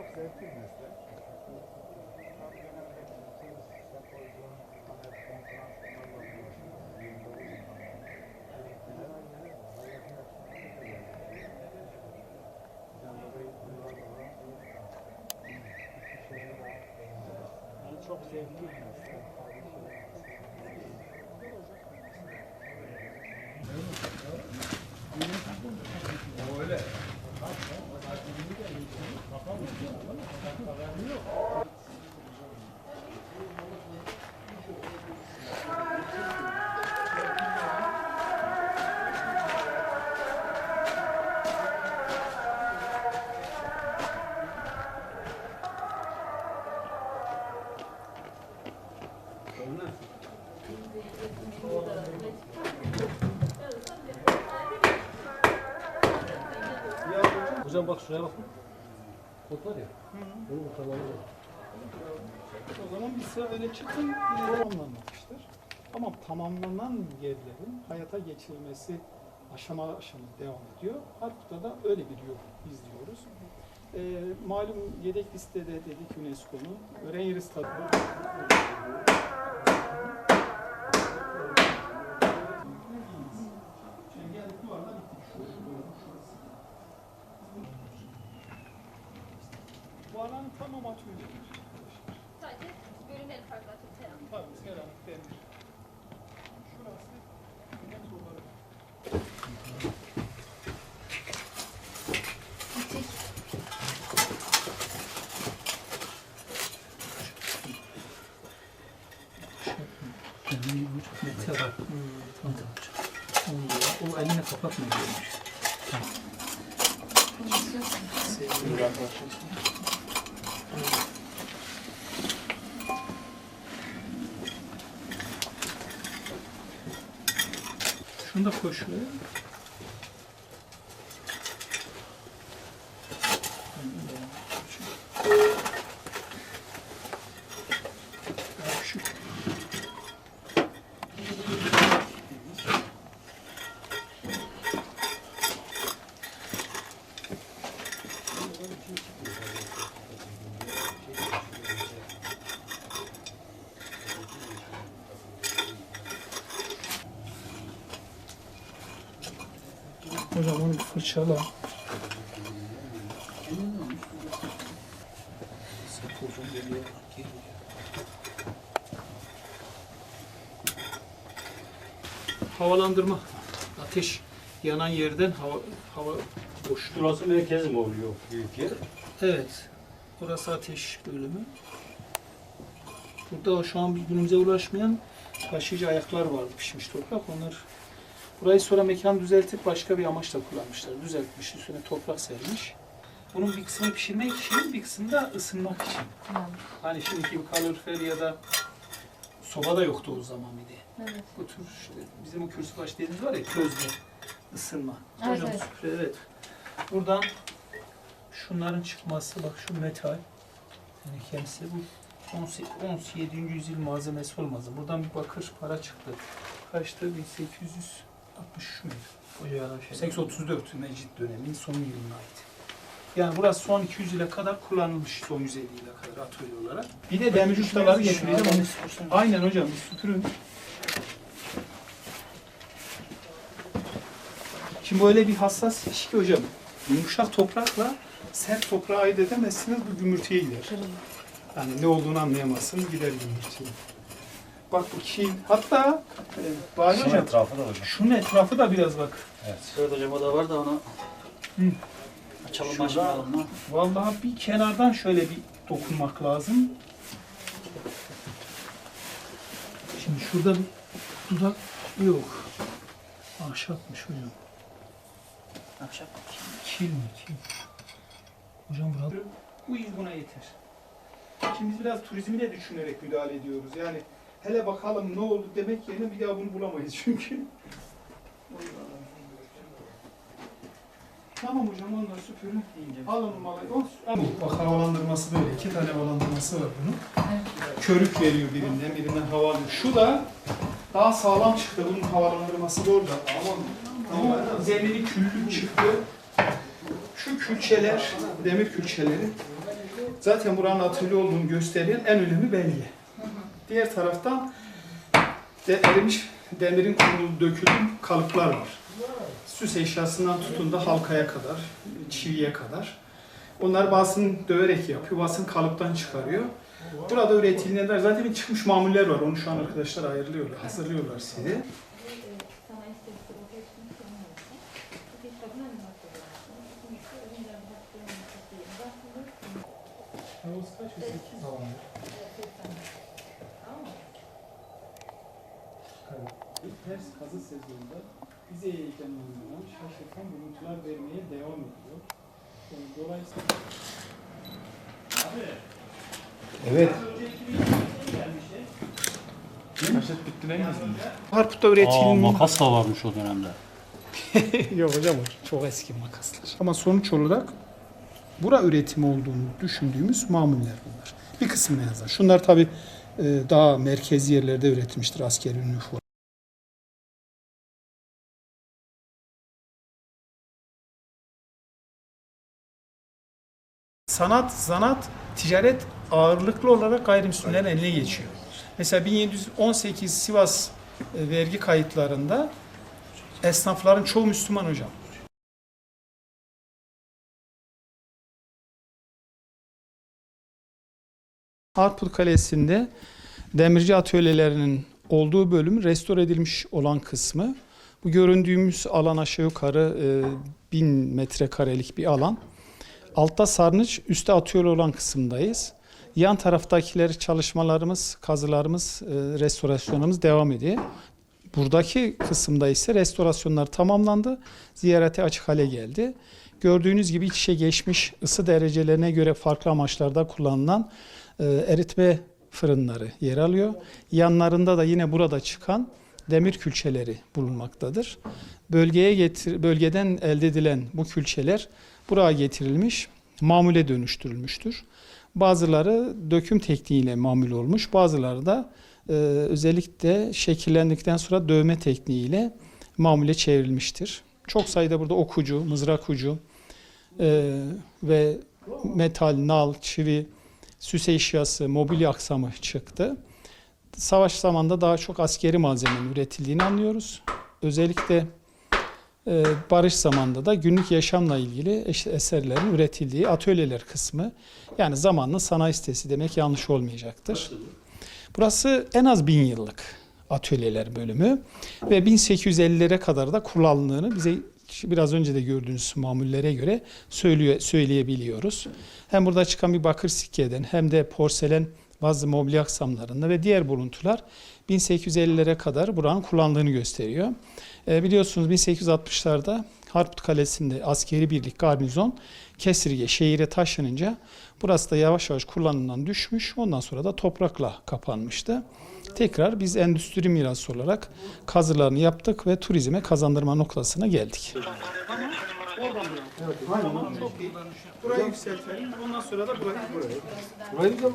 çok zevkli bir meslek. Yani çok zevkli bir meslek. Hocam bak şuraya bakın. Kod var ya. Bunu bu tamamı O zaman bir sıra öne çıkın, tamamlanmamıştır. Ama tamamlanan yerlerin hayata geçirilmesi aşama aşama devam ediyor. Harput'ta da öyle bir yol izliyoruz. Ee, malum yedek listede dedik UNESCO'nun. Öğren yeri statü. Bu alanın tamam atölye. Sadece bölümleri farklı atıyor. Tabii seramik demir. Şurası yine tuğları. Mete var. Tamam. O eline kapatma diyormuş. Şunu da koy şuraya. Şu. Hocam onu bir fırçala. Havalandırma. Ateş yanan yerden hava hava boşluğu. Burası merkez mi oluyor büyük yer? Evet. Burası ateş bölümü. Burada şu an günümüze ulaşmayan taşıyıcı ayaklar vardı pişmiş toprak. Onlar burayı sonra mekan düzeltip başka bir amaçla kullanmışlar. Düzeltmiş, üstüne toprak sermiş. Bunun bir kısmını pişirmek için, bir kısmını da ısınmak için. Hani şimdiki gibi kalorifer ya da soba da yoktu o zaman bir de. Evet. Bu tür işte bizim o kürsü baş dediğimiz var ya közde ısınma. Evet, Hocam süpre, evet. Buradan şunların çıkması bak şu metal yani kendisi bu 17. yüzyıl malzemesi olmaz. Buradan bir bakır para çıktı. Kaçtı? 1863 müydü? Şey. 834 Mecit döneminin son yılına ait. Yani burası son 200 yıla kadar kullanılmış son 150 yıla kadar atölye olarak. Bir de demir ustaları getireceğim. Onu... Aynen hocam bir süpürün. Şimdi böyle bir hassas iş ki hocam. Yumuşak toprakla sert toprağı ayırt edemezsiniz bu gümürtüye gider. Yani ne olduğunu anlayamazsınız gider gümürtüye. Bak bu kil. Hatta e, Bari Şunun hocam etrafı da hocam. şunun etrafı da biraz bak. Evet hocam o da var da onu Hı. açalım Şurada- başlayalım mı? Vallahi bir kenardan şöyle bir dokunmak lazım. Şimdi şurada bir dudak yok. Ahşapmış hocam. Ahşap. Kil mi? Kil. Hocam burada. Bu iz buna yeter. Şimdi biz biraz turizmi de düşünerek müdahale ediyoruz. Yani hele bakalım ne oldu demek yerine bir daha bunu bulamayız çünkü. Tamam hocam onları süpürün. Alın malayı. Bu bak havalandırması böyle. iki tane havalandırması var bunun. Körük veriyor birinden, birinden hava alıyor. Şu da daha sağlam çıktı. Bunun havalandırması da orada. Ama bu zemini küllü çıktı. Şu külçeler, demir külçeleri zaten buranın atölye olduğunu gösteren en önemli belge. Diğer taraftan de erimiş demirin kurulu dökülüm kalıplar var. Süs eşyasından tutun da halkaya kadar, çiviye kadar. Onlar basın döverek yapıyor, basın kalıptan çıkarıyor. Burada üretilenler zaten çıkmış mamuller var. Onu şu an arkadaşlar ayırlıyorlar, hazırlıyorlar sizi. Kaç? 8 falan. İlk ters kazı sezonunda bize heyecanlandıran, şaşırtan görüntüler vermeye devam ediyor. Yani dolayısıyla Evet. Kaşık bitti ne Harput'ta Aa, üretilen makas da varmış o dönemde. Yok hocam o çok eski makaslar. Ama sonuç olarak bura üretimi olduğunu düşündüğümüz mamuller bunlar. Bir kısmı en azından. Şunlar tabi daha merkezi yerlerde üretilmiştir askeri üniforma. Sanat, zanat, ticaret ağırlıklı olarak gayrimüslimlerin eline geçiyor. Mesela 1718 Sivas e, vergi kayıtlarında esnafların çoğu Müslüman hocam. Harput Kalesi'nde demirci atölyelerinin olduğu bölüm restore edilmiş olan kısmı. Bu göründüğümüz alan aşağı yukarı e, 1000 metrekarelik bir alan. Altta sarnıç, üstte atölye olan kısımdayız. Yan taraftakiler çalışmalarımız, kazılarımız, e, restorasyonumuz devam ediyor. Buradaki kısımda ise restorasyonlar tamamlandı. Ziyarete açık hale geldi. Gördüğünüz gibi iç içe geçmiş ısı derecelerine göre farklı amaçlarda kullanılan e, eritme fırınları yer alıyor. Yanlarında da yine burada çıkan demir külçeleri bulunmaktadır. Bölgeye getir, bölgeden elde edilen bu külçeler buraya getirilmiş, mamule dönüştürülmüştür. Bazıları döküm tekniğiyle mamul olmuş, bazıları da e, özellikle şekillendikten sonra dövme tekniğiyle mamule çevrilmiştir. Çok sayıda burada okucu, mızrak ucu e, ve metal, nal, çivi, süs eşyası, mobilya aksamı çıktı. Savaş zamanında daha çok askeri malzemenin üretildiğini anlıyoruz. Özellikle barış zamanında da günlük yaşamla ilgili eserlerin üretildiği atölyeler kısmı. Yani zamanlı sanayi sitesi demek yanlış olmayacaktır. Burası en az bin yıllık atölyeler bölümü ve 1850'lere kadar da kullanıldığını bize biraz önce de gördüğünüz mamullere göre söylüyor, söyleyebiliyoruz. Hem burada çıkan bir bakır sikkeden hem de porselen bazı mobilya aksamlarında ve diğer buluntular 1850'lere kadar buranın kullandığını gösteriyor. E, biliyorsunuz 1860'larda Harput Kalesi'nde askeri birlik garnizon Kesirge şehire taşınınca burası da yavaş yavaş kullanımdan düşmüş. Ondan sonra da toprakla kapanmıştı. Tekrar biz endüstri mirası olarak kazılarını yaptık ve turizme kazandırma noktasına geldik. Aynen, çok iyi. Burayı yükseltelim. Ondan sonra da burayı Burayı da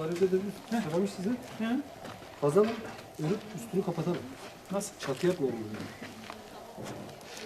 bari de dedim. Tamam size. Mı? Örüp üstünü kapatalım. Nasıl? Çatı yapmayalım. yani.